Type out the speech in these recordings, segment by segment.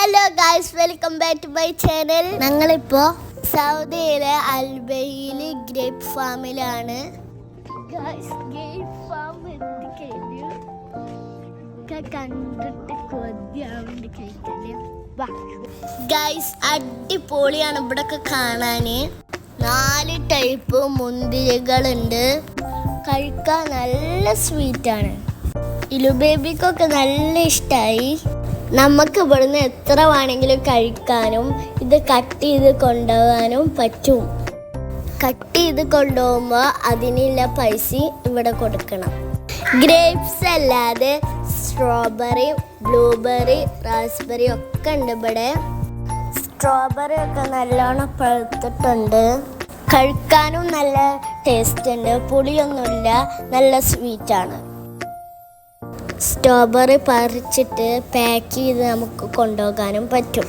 Hello guys welcome back to my channel ഞങ്ങളിപ്പോ സൗദിയിലെ അൽബയിൽ grape ഫാമിലാണ്. കണ്ടിട്ട് കൊതിയാവുണ്ട് കഴിക്കൽ ഗൈസ് അടിപൊളിയാണ് ഇവിടൊക്കെ കാണാന്. നാല് ടൈപ്പ് മുന്തിരികളുണ്ട്. കഴിക്കാൻ നല്ല സ്വീറ്റാണ് ഇലു ബേബിക്കൊക്കെ നല്ല ഇഷ്ടമായി നമുക്ക് ഇവിടുന്ന് എത്ര വേണമെങ്കിലും കഴിക്കാനും ഇത് കട്ട് ചെയ്ത് കൊണ്ടുപോകാനും പറ്റും. കട്ട് ചെയ്ത് കൊണ്ടുപോകുമ്പോൾ അതിനുള്ള പൈസ ഇവിടെ കൊടുക്കണം. ഗ്രേപ്സ് അല്ലാതെ സ്ട്രോബെറി ബ്ലൂബെറി റാസ്ബെറി ഒക്കെ ഉണ്ട് ഇവിടെ. സ്ട്രോബെറി ഒക്കെ നല്ലോണം പഴുത്തിട്ടുണ്ട്. കഴിക്കാനും നല്ല ടേസ്റ്റ് ഉണ്ട്. പുളിയൊന്നുമില്ല. നല്ല സ്വീറ്റാണ് സ്ട്രോബെറി പറിച്ചിട്ട് പാക്ക് ചെയ്ത് നമുക്ക് കൊണ്ടുപോകാനും പറ്റും.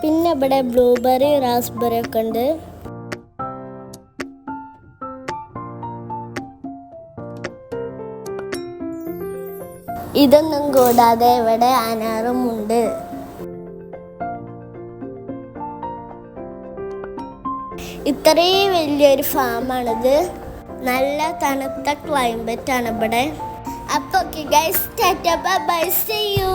പിന്നെ ഇവിടെ ബ്ലൂബെറി റാസ്ബെറി ഒക്കെ ഉണ്ട്. ഇതൊന്നും കൂടാതെ ഇവിടെ അനാറും ഉണ്ട്. ഇത്രയും വലിയൊരു ഫാമാണിത് നല്ല തണുത്ത ക്ലൈമറ്റ് ആണ് ഇവിടെ. അപ്പോൾ guys tata bye see you